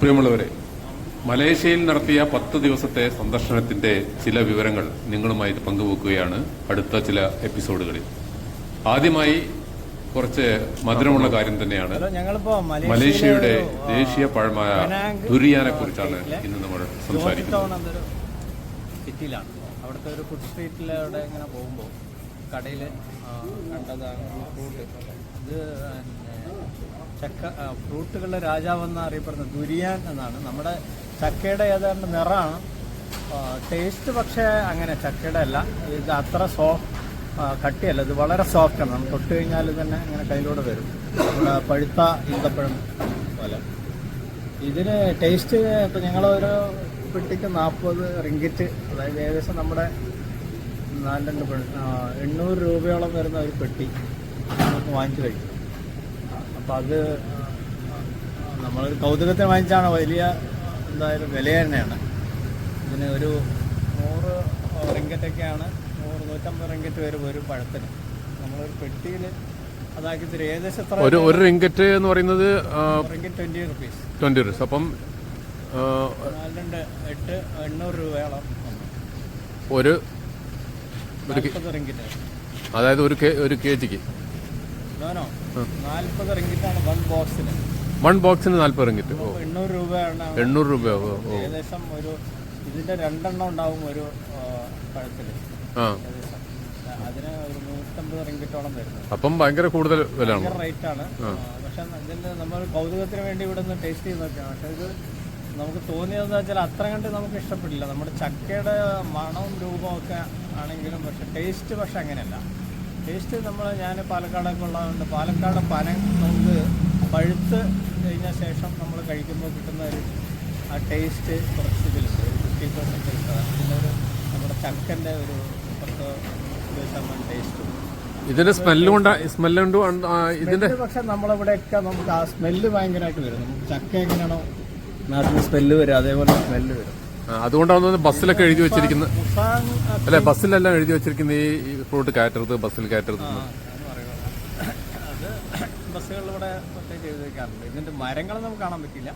പ്രിയമുള്ളവരെ മലേഷ്യയിൽ നടത്തിയ പത്ത് ദിവസത്തെ സന്ദർശനത്തിന്റെ ചില വിവരങ്ങൾ നിങ്ങളുമായി പങ്കുവെക്കുകയാണ് അടുത്ത ചില എപ്പിസോഡുകളിൽ. ആദ്യമായി കുറച്ച് മധുരമുള്ള കാര്യം തന്നെയാണ്. മലേഷ്യയുടെ ദേശീയ പഴമായ ദുരിയാനെ കുറിച്ചാണ് ഇന്ന് നമ്മൾ സംസാരിക്കുന്നത്. സിറ്റിയിലാണ്. അവിടുത്തെ ഒരു ഫുഡ് സ്ട്രീറ്റിലൂടെ ഇങ്ങനെ പോകുമ്പോൾ കടയിൽ കണ്ടതാണ് ഫ്രൂട്ട് ഇത് ചക്ക ഫ്രൂട്ടുകളുടെ രാജാവെന്ന് അറിയപ്പെടുന്ന ദുരിയാൻ എന്നാണ്. നമ്മുടെ ചക്കയുടെ ഏതാണ്ട് നിറമാണ്. ടേസ്റ്റ് പക്ഷേ അങ്ങനെ ചക്കയുടെ അല്ല. ഇത് അത്ര സോഫ്റ്റ് കട്ടിയല്ല. ഇത് വളരെ സോഫ്റ്റാണ് നമ്മൾ തൊട്ട് കഴിഞ്ഞാൽ തന്നെ ഇങ്ങനെ കയ്യിലൂടെ വരും. നമ്മുടെ പഴുത്ത ഈന്തപ്പഴം പോലെ. ഇതിന് ടേസ്റ്റ് ഇപ്പം ഞങ്ങളൊരു പെട്ടിക്ക് നാൽപ്പത് റിങ്കിറ്റ് അതായത് ഏകദേശം നമ്മുടെ നാല് രണ്ട് എണ്ണൂറ് രൂപയോളം വരുന്ന ഒരു പെട്ടി നമുക്ക് വാങ്ങിച്ചു കഴിക്കും. അപ്പം അത് നമ്മളൊരു കൗതുകത്തിന് വാങ്ങിച്ചാണ് വലിയ എന്തായാലും വില തന്നെയാണ്. ഇതിന് ഒരു നൂറ് റിങ്കറ്റൊക്കെയാണ് നൂറ് നൂറ്റമ്പത് റിങ്കറ്റ് വരും ഒരു പഴത്തിന്. നമ്മളൊരു പെട്ടിയിൽ അതാക്കി ഏകദേശം എത്ര ഒരു ഒരു റിങ്കറ്റ് എന്ന് പറയുന്നത് ringgit twenty rupees twenty rupees അപ്പം രണ്ട് എട്ട് എണ്ണൂറ് രൂപയോളം ഒരു അതായത് ഒരു കെ- ഒരു കെ ജിക്ക്. വൺ ബോക്സിന് നാല്പത് റിങ്കറ്റ്. ഓ. എണ്ണൂറ് രൂപയാണ് എണ്ണൂറ് രൂപയോ? ഓ ഏകദേശം ഒരു ഇതിന്റെ രണ്ടെണ്ണം ഉണ്ടാവും ഒരു പഴത്തിൽ. ആ. അതിന് ഒരു നൂറ്റമ്പത് റിങ്കിറ്റോളം വരുന്നത് അപ്പം ഭയങ്കര കൂടുതൽ വിലയാണ്? റേറ്റ് ആണ് പക്ഷെ ഇതിന്റെ നമ്മൾ കൗതുകത്തിന് വേണ്ടി ഇവിടെ നിന്ന് ടേസ്റ്റ് ചെയ്ത് നോക്കിയാണ് പക്ഷെ ഇത് നമുക്ക് തോന്നിയതെന്ന് വെച്ചാൽ അത്ര കണ്ട് നമുക്ക് ഇഷ്ടപ്പെട്ടില്ല നമ്മുടെ ചക്കയുടെ മണവും രൂപവും ഒക്കെ ആണെങ്കിലും പക്ഷെ ടേസ്റ്റ് പക്ഷെ അങ്ങനെയല്ല. ടേസ്റ്റ് നമ്മൾ ഞാൻ പാലക്കാടൊക്കെ ഉള്ളതുകൊണ്ട് പാലക്കാട് പന നമുക്ക് പഴുത്ത് കഴിഞ്ഞ ശേഷം നമ്മൾ കഴിക്കുമ്പോൾ കിട്ടുന്ന ഒരു ആ ടേസ്റ്റ് കുറച്ച് ഇതിലുണ്ട് ഒരു ഫിഫ്റ്റി പെർസെന്റ് പിന്നെ ഒരു നമ്മുടെ ചക്കന്റെ ഒരു പത്ത് ഇരുപത് ശതമാനം ടേസ്റ്റ് ഇതിന്റെ സ്മെല്ലുണ്ട് കൊണ്ട് സ്മെല്ല് കൊണ്ട് ആ, ഇതിന്റെ പക്ഷെ നമ്മളിവിടെയൊക്കെ നമുക്ക് ആ സ്മെല്ല് ഭയങ്കരമായിട്ട് വരും നമുക്ക് ചക്ക എങ്ങനെയാണോ നാട്ടിൽ സ്മെല്ല് വരും അതേപോലെ സ്മെല്ല് വരും. അതുകൊണ്ടാണ് ബസ്സിലൊക്കെ എഴുതി വെച്ചിരിക്കുന്നത് അല്ലെ ബസ്സിലെല്ലാം എഴുതി വെച്ചിരിക്കുന്നത് ഈ ഫ്രൂട്ട് കയറ്റരുത് ബസ്സിൽ കയറ്റരുത് ബസ്സുകളിലൂടെ പ്രത്യേകിച്ച് എഴുതി വെക്കാറുണ്ട് ഇതിന്റെ മരങ്ങൾ നമുക്ക് കാണാൻ പറ്റില്ല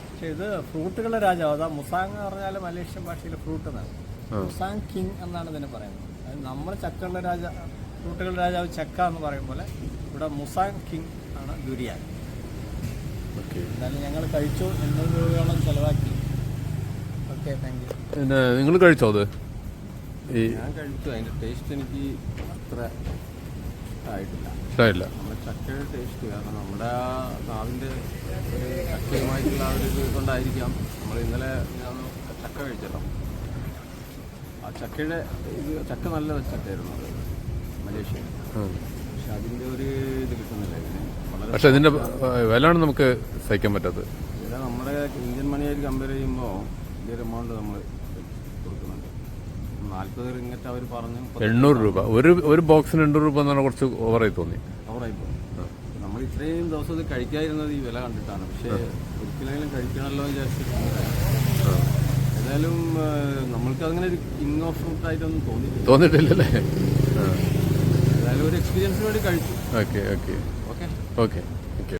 പക്ഷെ ഇത് ഫ്രൂട്ടുകളുടെ രാജാവ്. അതാ മുസാങ് എന്ന് പറഞ്ഞാൽ മലേഷ്യൻ ഭാഷയിൽ ഫ്രൂട്ട് എന്നാണ്. മുസാങ് കിങ് എന്നാണ് ഇതിനെ പറയുന്നത്. അത് നമ്മൾ ചക്കകളുടെ രാജ ഫ്രൂട്ടുകളുടെ രാജാവ് ചക്ക എന്ന് പറയും പോലെ ഇവിടെ മുസാങ് കിങ് ആണ് ദുരിയാൻ. എന്തായാലും ഞങ്ങൾ കഴിച്ചു. എണ്ണൂറ് രൂപയോളം ചെലവാക്കി. പിന്നെ നിങ്ങൾ കഴിച്ചോ അത്? ഈ ഞാൻ കഴിച്ചു. അതിന്റെ ടേസ്റ്റ് എനിക്ക് അത്ര ഇഷ്ടമായിട്ടില്ല ഇഷ്ടമായില്ല നമ്മുടെ ചക്കയുടെ ടേസ്റ്റ് കാരണം നമ്മുടെ ഒരു ചക്കയുമായിട്ടുള്ള ആ ഒരു ഇത് കൊണ്ടായിരിക്കാം നമ്മൾ ഇന്നലെ ഞാൻ ചക്ക കഴിച്ചല്ലോ. ആ ചക്കയുടെ ഇത് ചക്ക നല്ല ചക്കയായിരുന്നു അത് മലേഷ്യ. പക്ഷെ അതിന്റെ ഒരു ഇത് കിട്ടുന്നില്ല ഇതിന്. വളരെ പക്ഷെ ഇതിന്റെ വിലയാണ് നമുക്ക് സഹിക്കാൻ പറ്റാത്തത്. ഇത് നമ്മുടെ ഇന്ത്യൻ മണിയായിട്ട് കമ്പയർ ചെയ്യുമ്പോൾ വലിയൊരു എമൗണ്ട് നമ്മൾ കൊടുക്കുന്നുണ്ട്. നാൽപ്പത് റിങ്ങറ്റ് അവർ പറഞ്ഞു എണ്ണൂറ് രൂപ. ഒരു ഒരു ബോക്സിന് എണ്ണൂറ് രൂപ എന്നാണ് കുറച്ച് ഓവറായി തോന്നി ഓവറായി തോന്നി. നമ്മൾ ഇത്രയും ദിവസം ഇത് കഴിക്കാതിരുന്നത് ഈ വില കണ്ടിട്ടാണ്. പക്ഷേ ഒരിക്കലെങ്കിലും കഴിക്കണമല്ലോ എന്ന് വിചാരിച്ചിട്ടുണ്ട്. ഏതായാലും നമ്മൾക്ക് അങ്ങനെ ഒരു കിങ് ഓഫ് ഫുഡ് ആയിട്ടൊന്നും തോന്നിയില്ല തോന്നിയിട്ടില്ലല്ലേ? ഏതായാലും ഒരു എക്സ്പീരിയൻസിന് വേണ്ടി കഴിച്ചു. Okay okay. Okay okay